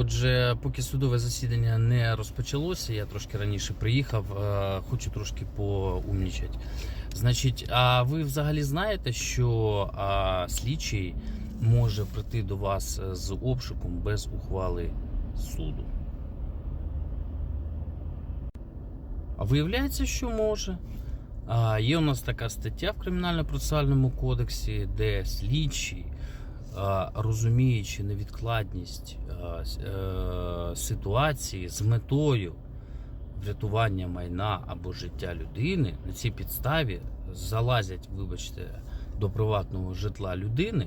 Отже, поки судове засідання не розпочалося, я трошки раніше приїхав, е, хочу трошки поумнічати. Значить, а ви взагалі знаєте, що слідчий може прийти до вас з обшуком без ухвали суду? А виявляється, що може. Є у нас така стаття в Кримінально-процесуальному кодексі, де слідчий, розуміючи невідкладність с- е, ситуації з метою врятування майна або життя людини, на цій підставі залазять, вибачте, до приватного житла людини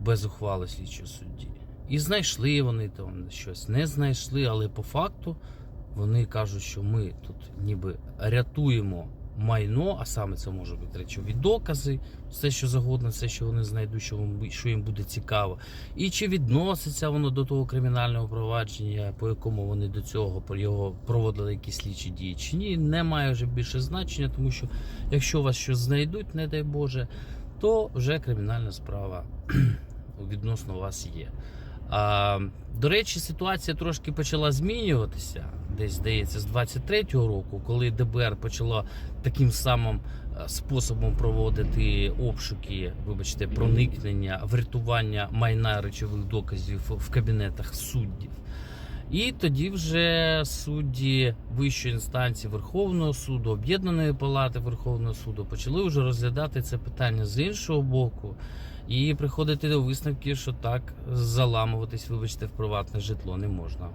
без ухвали слідчого судді. І знайшли вони там щось, не знайшли, але по факту вони кажуть, що ми тут ніби рятуємо майно, а саме це може бути речові докази, все що загодно, все, що вони знайдуть, що, вам- що їм буде цікаво. І чи відноситься воно до того кримінального провадження, по якому вони до цього його проводили якісь слідчі дії, чи ні, не має вже більше значення, тому що якщо вас щось знайдуть, не дай Боже, то вже кримінальна справа відносно вас є. А, до речі, ситуація трошки почала змінюватися. Десь здається, з 23-го року, коли ДБР почало таким самим е, способом проводити обшуки, вибачте, проникнення, врятування майна речових доказів в кабінетах суддів. І тоді вже судді вищої інстанції Верховного суду, Об'єднаної палати Верховного суду почали вже розглядати це питання з іншого боку і приходити до висновків, що так заламуватись, вибачте, в приватне житло не можна.